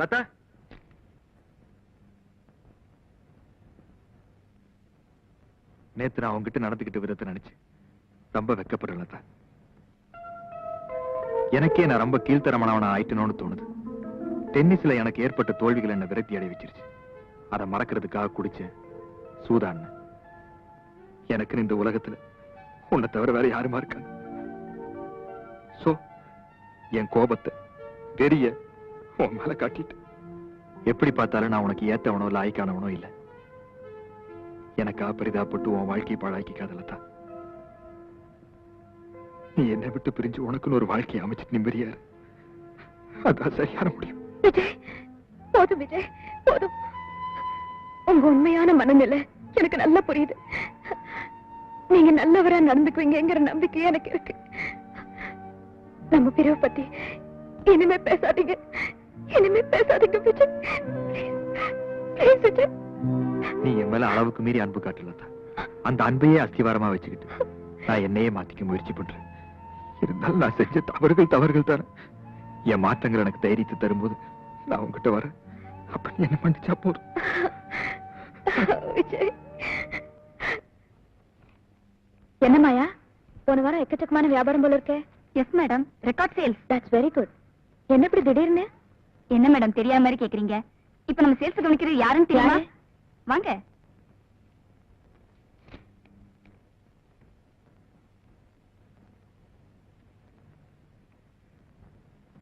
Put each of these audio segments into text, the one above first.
லதா? நேத்து நான் உங்ககிட்ட நடந்துகிட்ட விதத்தை நினைச்சு ரொம்ப வெக்கப்படுறேன் லதா. எனக்கே நான் ரொம்ப கீழ்த்தரமானவனா ஆயிட்டணும்னு தோணுது. டென்னிஸ்ல எனக்கு ஏற்பட்ட தோல்விகள் என்ன விரக்தி அடைய வச்சிருச்சு. அதை மறக்கிறதுக்காக குடிச்சேன் சூதான் எனக்கு இந்த உலகத்துல உன்னை தவிர வேற யாருமா இருக்காங்க? சோ என் கோபத்தை பெரிய உன் மேல காட்டிட்டு. எப்படி பார்த்தாலும் நான் உனக்கு ஏத்தவனோ லாய்க்கானவனோ இல்ல. எனக்கா பரிதாப்பட்டு உன் வாழ்க்கையை பாழாக்கிக்காதல தான். நீ என்னை விட்டு பிரிஞ்சு உனக்குன்னு ஒரு வாழ்க்கையை அமைச்சிட்டு நிம்மதியா. அதான் சரியான முடியும் போதும் விஜய் போதும். உங்க உண்மையான மனநிலை எனக்கு நல்லா புரியுது. நீங்க நல்லவரா நடந்துக்குவீங்கங்கிற நம்பிக்கை எனக்கு இருக்கு. நம்ம பிரிவு பத்தி இனிமே பேசாதீங்க. இனிமே பேசாதீங்க விஜய். Please, விஜய். நீ என் மேல அளவுக்கு மீறி அன்பு காட்டல தான் அந்த அன்பையே அஸ்திவாரமா வச்சுக்கிட்டு நான் என்னையே மாத்திக்க முயற்சி பண்றேன். இருந்தாலும் நான் செஞ்ச தவறுகள் தவறுகள் தானே. என் மாற்றங்கள் எனக்கு தைரியத்தை தரும்போது நான் உங்ககிட்ட வரேன். அப்ப நீ என்ன மன்னிச்சா போதும். விஜய். என்ன மாயா? போன வாரம் எக்கச்சக்கமான வியாபாரம் போல இருக்கே. Yes madam record sales that's very good என்ன இப்படி திடீர்னு? என்ன மேடம் தெரியாம மாதிரி கேக்குறீங்க. இப்ப நம்ம சேல்ஸ் கவனிக்கிறது யாருன்னு தெரியுமா? வாங்க.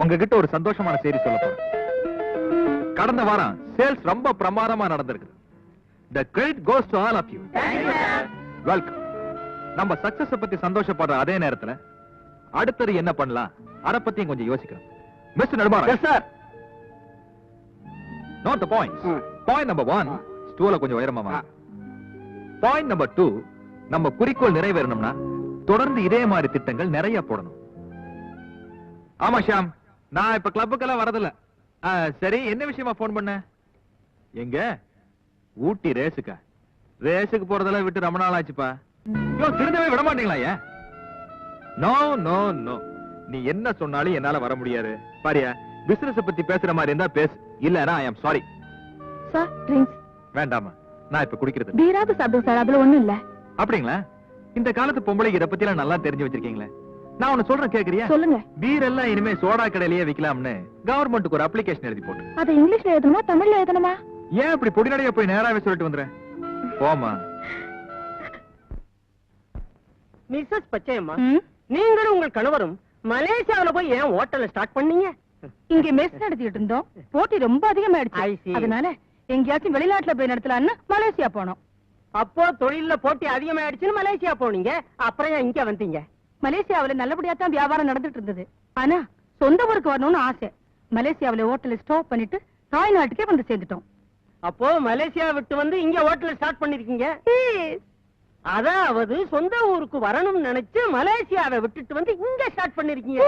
உங்ககிட்ட ஒரு சந்தோஷமான செய்தி சொல்ல போறேன். கடந்த வாரம் சேல்ஸ் ரொம்ப பிரமாதமா நடந்திருக்கு the credit goes to all of you welcome நம்ம சக்சஸ் பத்தி சந்தோஷப்படுற அதே நேரத்துல அடுத்தது என்ன பண்ணலாம்? அத பத்தியும் கொஞ்சம் யோசிக்கணும். Mister Nadumaran. Sir the point ம். பாயிண்ட் நம்பர் ஒன் ஸ்டூல கொஞ்சம் உயரமா வாங்க பாயிண்ட் நம்பர் டூ நம்ம குறிக்கோள் நிறைவேறணும்னா தொடர்ந்து இதே மாதிரி திட்டங்கள் நிறைய போடணும். ஆமா ஷாம் நான் இப்ப கிளப்புக்கெல்லாம் வரதில்ல. சரி என்ன விஷயமா போன் பண்ண? எங்க? ஊட்டி ரேஸுக்கா? ரேஸுக்கு போறதெல்லாம் விட்டு ரொம்ப நாள் ஆச்சுப்பா. யோ திருந்தவே விட மாட்டீங்களா ஏன்? நோ நோ நோ நீ என்ன சொன்னாலும் என்னால வர முடியாது. பாரியா பிசினஸ் பத்தி பேசுற மாதிரி இருந்தா பேசு. இல்லனா I am sorry. Sir drinks. வேண்டாமா நான் இப்ப குடிக்கிறது. பீராது சாப்பிடுங்க சார் அதுல ஒண்ணும் இல்ல. அப்படிங்களா? இந்த காலத்து பொம்பளைக்கு இத பத்தி எல்லாம் நல்லா தெரிஞ்சு வச்சிருக்கீங்களே. நான் உன்னை சொல்றேன் கேக்குறியா? சொல்லுங்க. பீர் எல்லாம் இனிமே சோடா கடையிலேயே விக்கலாம்னு கவர்மெண்ட்டுக்கு ஒரு அப்ளிகேஷன் எழுதி போட்டு. அது இங்கிலீஷ்ல எழுதணுமா தமிழ்ல எழுதணுமா? ஏன் இப்படி பொடிநடையா போய் நேராவே சொல்லிட்டு வந்துறேன் போமா மிஸ்ஸஸ் பச்சையம்மா நீங்களும் உங்கள் கணவரும் மலேசியாவுல போய் ஏன் ஹோட்டல்ல ஸ்டார்ட் பண்ணீங்க? இங்க மெஸ் நடத்திட்டு இருந்தோம். போட்டி ரொம்ப அதிகமாயிடுச்சு. அதனால எங்கேயாச்சும் வெளிநாட்டுல போய் நடத்தலாம்னு மலேசியா போனோம். அப்போ தொழில்ல போட்டி அதிகமாயிடுச்சுன்னு மலேசியா போனீங்க. அப்புறம் இங்க வந்தீங்க? மலேசியாவுல நல்லபடியா தான் வியாபாரம் நடந்துட்டு இருந்தது. ஆனா சொந்த ஊருக்கு வரணும்னு ஆசை. மலேசியாவுல ஹோட்டல்ல ஸ்டாப் பண்ணிட்டு தாய்நாட்டுக்கே வந்து சேர்ந்துட்டோம். அப்போ மலேசியா விட்டு வந்து இங்க ஹோட்டல் ஸ்டார்ட் பண்ணிருக்கீங்க? அதாவது சொந்த ஊருக்கு வரணும்னு நினைச்சு மலேசியாவை விட்டுட்டு வந்து இங்க ஸ்டார்ட் பண்ணிருக்கீங்க.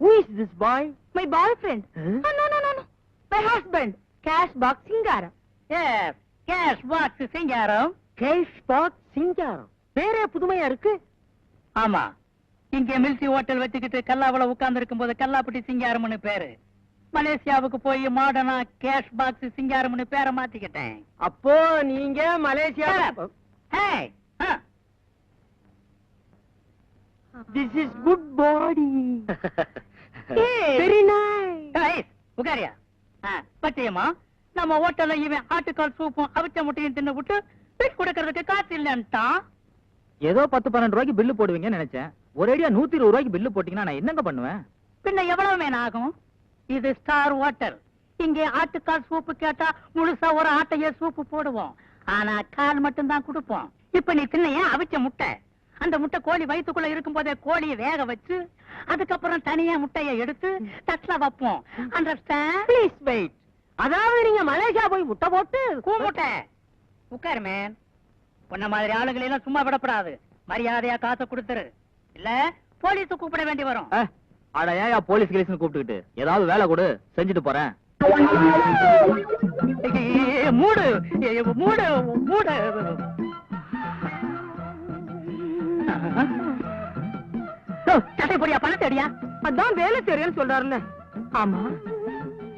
Who is this boy? Yes, cash box Singaram cash box Singaram பேரே புதுமையா இருக்கு? ஆமா. இங்க மில்சி ஹோட்டல் வச்சுக்கிட்டு கல்லாவுல உட்கார்ந்து இருக்கும் போது கல்லாப்பட்டி சிங்காரம்னு பேரு. மலேசியாவுக்கு போய் மாடர்னா கேஷ் பாக்ஸ் சிங்காரம்னு பேரை மாத்திக்கிட்டேன். அப்போ நீங்க Malaysia this is good body very nice ஆ, பச்சையம்மா நம்ம ஹோட்டல்ல இவன் ஆட்டுக்கால் சூப்பும் அவிச்ச முட்டையும் தின்னு விட்டு பில் கொடுக்கறதுக்கு காசு இல்லன்ட்டான். ஏதோ பத்து பன்னெண்டு ரூபாய்க்கு பில்லு போடுவீங்கன்னு நினைச்சேன். ஒரேடியா நூத்தி இருபது ரூபாய்க்கு பில்லு போட்டீங்கன்னா நான் என்னங்க பண்ணுவேன்? பின்ன எவ்வளவு மேன் ஆகும்? இது ஸ்டார் ஹோட்டல் இங்கே ஆட்டுக்கால் சூப்பு கேட்டா முழுசா ஒரு ஆட்டைய சூப்பு போடுவோம். ஆனா கால் மட்டும் தான் கொடுப்போம். இப்ப நீ தின்னைய அவிச்ச முட்டை? அந்த முட்டை கோழி வயித்துக்குள்ள இருக்கும் போதே கோழியை வேக வச்சு அதுக்கப்புறம் தனியா முட்டைய எடுத்து தட்டுல வைப்போம். அண்டர்ஸ்டாண்ட் அதாவது நீங்க மலேசியா போய் முட்டை போட்டு கூமுட்டை உட்காரு மேன் உன்ன மாதிரி ஆளுகளை எல்லாம் சும்மா விடப்படாது. மரியாதையா காசை கொடுத்துரு. இல்ல போலீஸ் கூப்பிட வேண்டி வரும். அட ஏயா போலீஸ் கிளீஸ்னு கூப்பிட்டுக்கிட்டு. ஏதாவது வேலை கொடு செஞ்சுட்டு போறேன். ஏய், மூடு. மூடு அதான் வேலை செய்யறேன்னு சொல்றாருல்ல. ஆமா.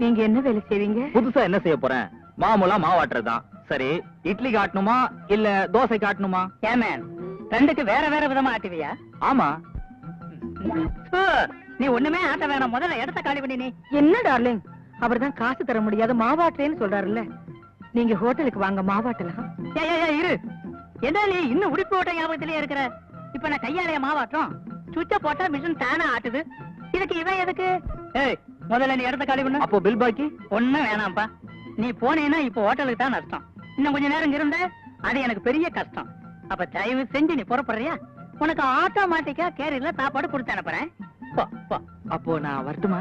நீங்க என்ன வேலை செய்வீங்க? புதுசா என்ன செய்ய போறேன்? மாமூலா மாவாட்டுறது தான். சரி இட்லி காட்டணுமா இல்ல தோசை காட்டணுமா? ஏமேன் ரெண்டுக்கு வேற வேற விதமா ஆட்டுவியா? ஆமா. நீ ஒண்ணுமே ஆட்ட வேணாம். முதல்ல இடத்த காலி பண்ணி நீ. என்ன டார்லிங் அவர்தான் காசு தர முடியாத மாவாட்டுறேன்னு சொல்றாருல்ல. நீங்க ஹோட்டலுக்கு வாங்க மாவாட்டலாம் இரு. என்ன நீ இன்னும் உடுப்பு ஓட்ட ஞாபகத்திலே இருக்கிற? இப்ப நான் கையாலைய மாவாட்டம் சுவிட்ச போட்டா மிஷின் தானே ஆட்டுது. இதுக்கு இவன் எதுக்கு? ஏய் முதல்ல நீ இடத்த காலி பண்ணு. அப்போ பில் பாக்கி ஒண்ணும் வேணாம்ப்பா. நீ போனேன்னா இப்ப ஹோட்டலுக்கு தான் நஷ்டம் இன்னும் கொஞ்ச நேரம் இருந்த அது எனக்கு பெரிய கஷ்டம். அப்ப தயவு செஞ்சு நீ புறப்படுறியா? உனக்கு ஆட்டோமேட்டிக்கா கேரியர்ல சாப்பாடு கொடுத்து அனுப்புறேன். அப்போ நான் வரட்டுமா?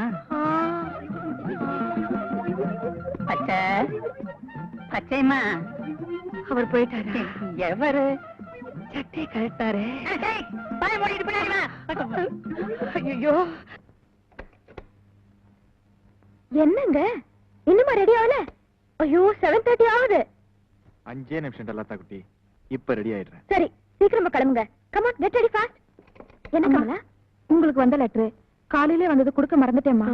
பச்சை. பச்சைமா அவர் போயிட்டாரா? எவரு? சட்டை கழட்டாரே. ஐயோ. என்னங்க? இன்னுமா ரெடி ஆகல? ஐயோ செவன் தேர்ட்டி ஆகுது. அஞ்சே நிமிஷம் டல்லாத்தா குட்டி. இப்ப ரெடி ஆயிடுறேன். சரி சீக்கிரமா கிளம்புங்க. கமான் கெட் ரெடி ஃபாஸ்ட் என்ன கமலா? உங்களுக்கு வந்த லெட்டர் காலையிலே வந்தது கொடுக்க மறந்துட்டேம்மா.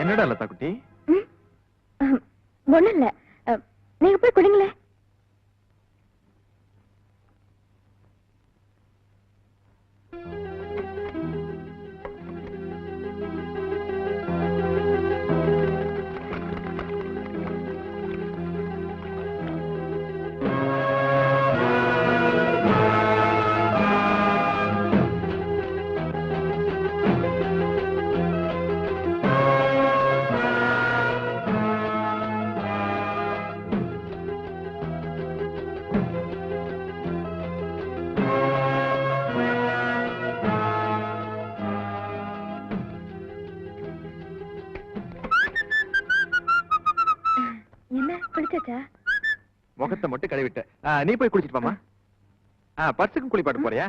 என்னடா லதா குட்டி? ஒண்ணும் இல்ல. நீங்க போய் குடிங்களே முகத்தை மட்டும் கழுவிட்ட. நீ போய் குளிச்சிட்டு ஆ பர்சுக்கும் குளிப்பாட்டு போறியா?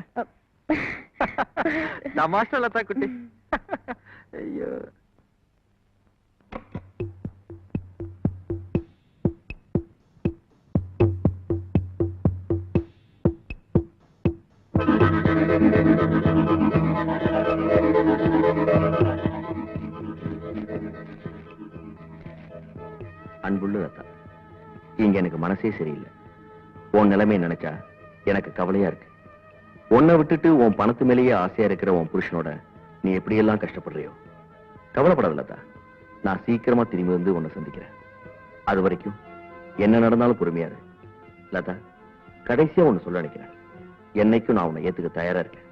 மாஸ்டர் லதா குட்டி. ஐயோ. அன்புள்ள லதா இங்க எனக்கு மனசே சரியில்லை. உன் நிலைமை நினைச்சா எனக்கு கவலையா இருக்கு. உன்னை விட்டுட்டு உன் பணத்து மேலேயே ஆசையா இருக்கிற உன் புருஷனோட நீ எப்படியெல்லாம் கஷ்டப்படுறியோ? கவலைப்படாத லதா. நான் சீக்கிரமா திரும்பி வந்து உன்னை சந்திக்கிறேன். அது வரைக்கும் என்ன நடந்தாலும் பொறுமையா லதா கடைசியா ஒன்னு சொல்ல நினைக்கிறேன். என்னைக்கும் நான் உன்னை ஏத்துக்க தயாரா இருக்கேன்.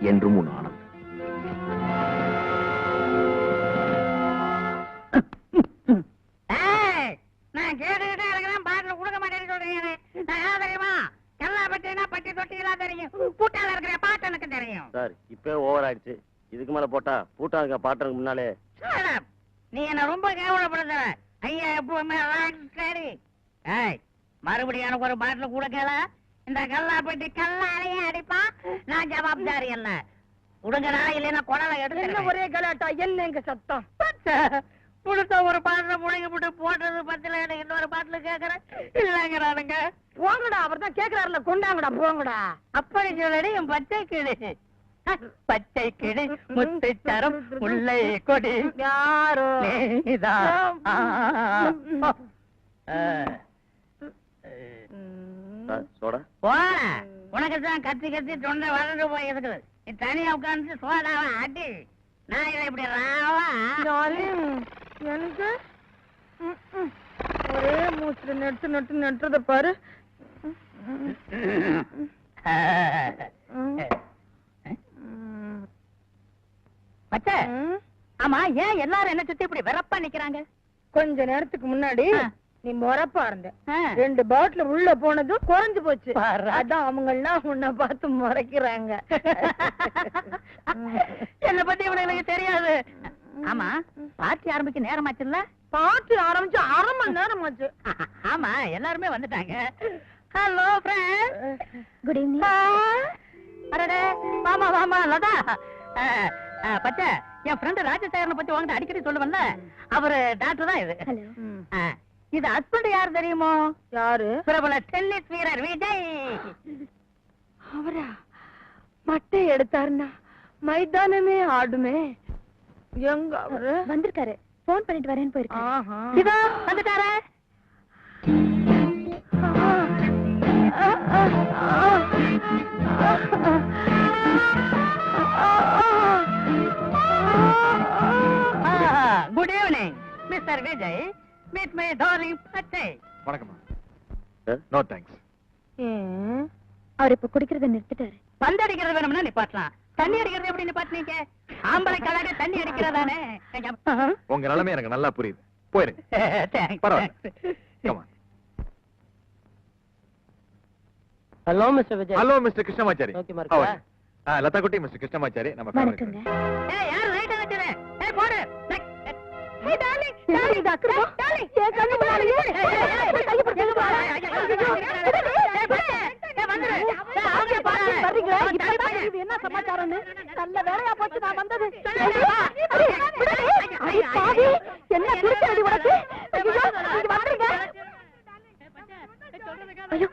என்றும் உன் ஆனந்த் இதுக்கு மேல போட்டா பூட்டா இருக்க பாட்டுறதுக்கு முன்னாலே. நீ என்ன ரொம்ப கேவலப்படுத்துற? ஐயா எப்பவுமே மறுபடியும் எனக்கு ஒரு பாட்டில் கூட கேள. இந்த கல்லா பெட்டி கல்லாலையே அடிப்பான் நான் ஜவாப்தாரி இல்ல உடுங்கடா இல்லைன்னா குடலை என்ன எடுத்து ஒரே கலாட்டா? என்ன எங்க சத்தம்? புடுத்த ஒரு பாட்டில் புடுங்கி போட்டு போட்டது பத்தில எனக்கு இன்னொரு பாட்டில் கேக்குறேன் இல்லங்கிறானுங்க. போங்கடா அவர் தான் கேக்குறாருல கொண்டாங்கடா போங்கடா. அப்படி சொல்லடி என் பச்சை கிளி. பச்சை கிளி முத்துச்சரம் முல்லை கொடி யாரோ. உனக்கு தான் கத்தி கத்தி தொண்டை வளர்ந்து போய் இருக்குது. நீ தனியா உட்கார்ந்து சோடாவா அடி. நான் இதை இப்படி ராவா? எனக்கு. ஒரே மூச்சுல நெட்டு நெட்டு நெட்டுறத பாரு ம். பச்சை. ஆமா ஏன் எல்லாரும் என்ன சுத்தி இப்படி வெறப்பா நிக்கிறாங்க? கொஞ்ச நேரத்துக்கு முன்னாடி. நீ முறப்பா இருந்த. ரெண்டு பாட்டில் உள்ள போனதும் குறைஞ்சு போச்சு. அதான் அவங்க எல்லாம் உன்னை பார்த்து முறைக்கிறாங்க. என்ன பத்தி இவனுக்கு தெரியாது. ஆமா பார்ட்டி ஆரம்பிக்க நேரமாச்சுல்ல? பாட்டு ஆரம்பிச்சு அரை மணி நேரம் ஆச்சு ஆமா எல்லாருமே வந்துட்டாங்க. ஹலோ குட் ஈவினிங் அரடே வாமா வாமா லதா. பச்சை என் ஃப்ரெண்ட் ராஜசேகரனை பத்தி உங்ககிட்ட அடிக்கடி சொல்லுவேன்ல அவரு டாக்டர் தான் இது. இது ஹஸ்பண்ட் யார் தெரியுமோ? யாரு? பிரபல டென்னிஸ் வீரர் விஜய். அவரா? மட்டை எடுத்தாருன்னா மைதானமே ஆடுமே. எங்க அவரு? வந்திருக்காரு. போன் பண்ணிட்டு வரேன்னு போயிருக்காரு. ஆஹா. சிவா வந்துட்டாரா? Good mister Vijay meet my darling Pachai வணக்கம்மா. No thanks? அவர் இப்ப குடிக்கிறத நிறுத்திட்டாரு. பந்து அடிக்கிறது வேணும்னா நிப்பாட்டலாம். தண்ணி அடிக்கிறது எப்படி நிப்பாட்டினீங்க? ஆம்பளை கலக தண்ணி அடிக்கிறதானே? உங்க நிலைமை எனக்கு நல்லா புரியுது. போயிருங்க பரவாயில்ல. Hello mister Vijay hello mister Krishnamachari Latha குட்டி மிஸ்டர் கிருஷ்ணமாச்சாரி நம்ம என்ன சமாச்சாரம்னு. நல்ல வேலையா போச்சு நான் வந்தது. என்ன திருச்சடி உனக்கு? ஐயோ,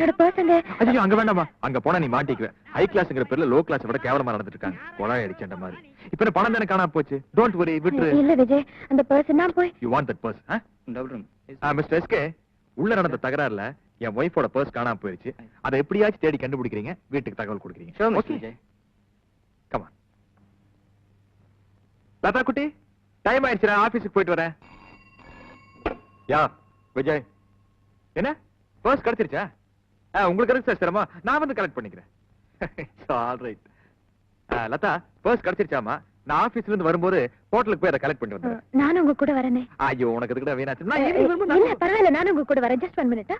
என்னோட பர்சங்க ஐயோ அங்க வேண்டாமா அங்க போனா நீ மாட்டிக்குவ. ஹை கிளாஸ்ங்கிற பேர்ல லோ கிளாஸ் விட கேவலமா நடந்துட்டு இருக்காங்க கொலாய் அடிச்சேன்ற மாதிரி. இப்ப என்ன பணம் தானே காணாம போச்சு? டோன்ட் வரி விட்டுரு. இல்ல விஜய் அந்த பர்சன் நான் போய் you want that purse double room mister SK உள்ள நடந்த தகராறுல என் ஒய்ஃபோட பர்ஸ் காணாம போயிருச்சு. அதை எப்படியாச்சும் தேடி கண்டுபிடிக்கிறீங்க. வீட்டுக்கு தகவல் கொடுக்குறீங்க. ஓகே கமா லதா குட்டி டைம் ஆயிடுச்சு ஆபீஸுக்கு போயிட்டு வரேன். யா விஜய். என்ன? பர்ஸ் கிடைச்சிருச்சா? உங்களுக்கு இருக்கு சார் சிரமம். நான் வந்து கலெக்ட் பண்ணிக்கிறேன். ஆல் ரைட் லதா பர்ஸ் கிடைச்சிருச்சாமா? நான் ஆபீஸ்ல இருந்து வரும்போது ஹோட்டலுக்கு போய் அதை கலெக்ட் பண்ணிட்டு வந்துடுறேன். நானும் உங்க கூட வரேனே. ஐயோ உனக்கு எதுக்குடா வீணாச்சு? நான் இல்ல பரவாயில்ல நானும் உங்க கூட வரேன். ஜஸ்ட் ஒன் மினிட்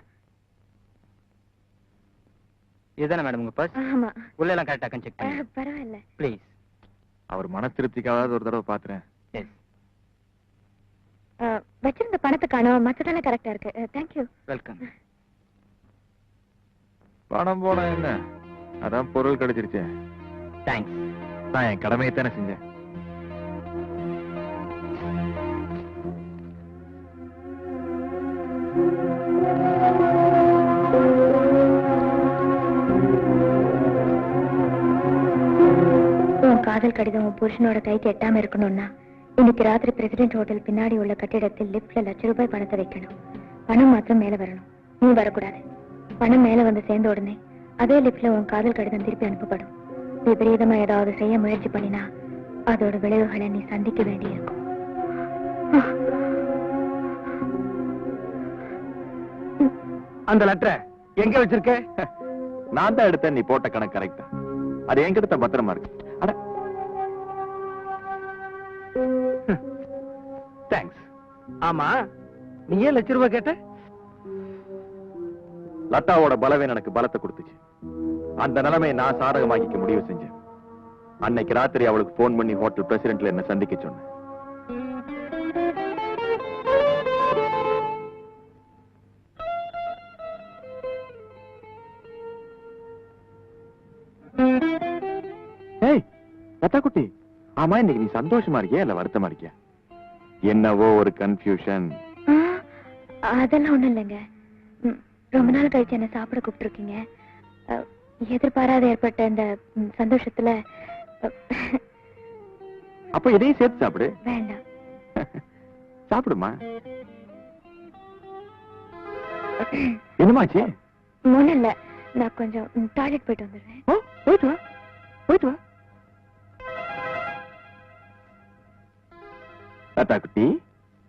இதுதானே மேடம் உங்க பர்ஸ் ஆமா. உள்ள எல்லாம் கரெக்டா செக் அஹ், பரவாயில்ல. ப்ளீஸ் அவர் மன திருப்திக்காவது ஒரு தடவை பாத்துறேன். எஸ் வச்சிருந்த பணத்தை காணோம். மத்ததெல்லாம் கரெக்டா இருக்கு. தேங்க்யூ வெல்கம் பணம் போனா என்ன? அதான் பொருள் கிடைச்சிருச்சு. தேங்க்ஸ் நான் என் கடமையை தானே செஞ்சேன். உன் காதல் கடிதம் உன் புருஷனோட கைக்கு எட்டாம இருக்கணும்னா இன்னைக்கு ராத்திரி பிரசிடென்ட் ஹோட்டல் பின்னாடி உள்ள கட்டிடத்தில் லிப்ட்ல லட்ச ரூபாய் பணத்தை வைக்கணும். பணம் மாத்திரம் மேல வரணும். நீ வரக்கூடாது. பணம் மேல வந்து சேர்ந்த உடனே அதே லிப்ட்ல உன் காதல் கடிதம் திருப்பி அனுப்பப்படும். விபரீதமா ஏதாவது செய்ய முயற்சி பண்ணினா அதோட விளைவுகளை நீ சந்திக்க வேண்டியிருக்கும். அந்த லெட்டரை எங்க வச்சிருக்க? நான் தான் எடுத்தேன் நீ போட்ட கணக்கு கரெக்டா அது என்கிட்ட தான் பத்திரமா இருக்கு. அட. தேங்க்ஸ் ஆமா நீ ஏன் லட்ச ரூபாய் கேட்ட? லதாவோட பலவீனம் எனக்கு பலத்தை கொடுத்துச்சு. அந்த நிலைமையை நான் சாதகமாக்கிக்க முடிவு செஞ்சேன். அன்னைக்கு ராத்திரி அவளுக்கு போன் பண்ணி ஹோட்டல் பிரசிடென்ட்ல என்ன சந்திக்க சொன்னேன். குட்டி ஆமா இன்னைக்கு நீ சந்தோஷமா இருக்கியா இல்ல வருத்தமா இருக்கியா? என்னவோ ஒரு கன்ஃபியூஷன் அதெல்லாம் ஒண்ணும் இல்லைங்க. ரொம்ப நாள் கழிச்சு என்ன சாப்பிட கூப்பிட்டுருக்கீங்க. எதிர்பாராத ஏற்பட்ட இந்த சந்தோஷத்துல அப்ப இதையும் சேர்த்து சாப்பிடு. வேண்டாம். சாப்பிடுமா? என்னமாச்சு? ஒண்ணும் இல்ல. நான் கொஞ்சம் டாய்லெட் போயிட்டு வந்துடுறேன். போயிட்டு வா. போயிட்டு வா. தாத்தா குட்டி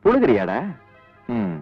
புழுகிறியாடா? ம்.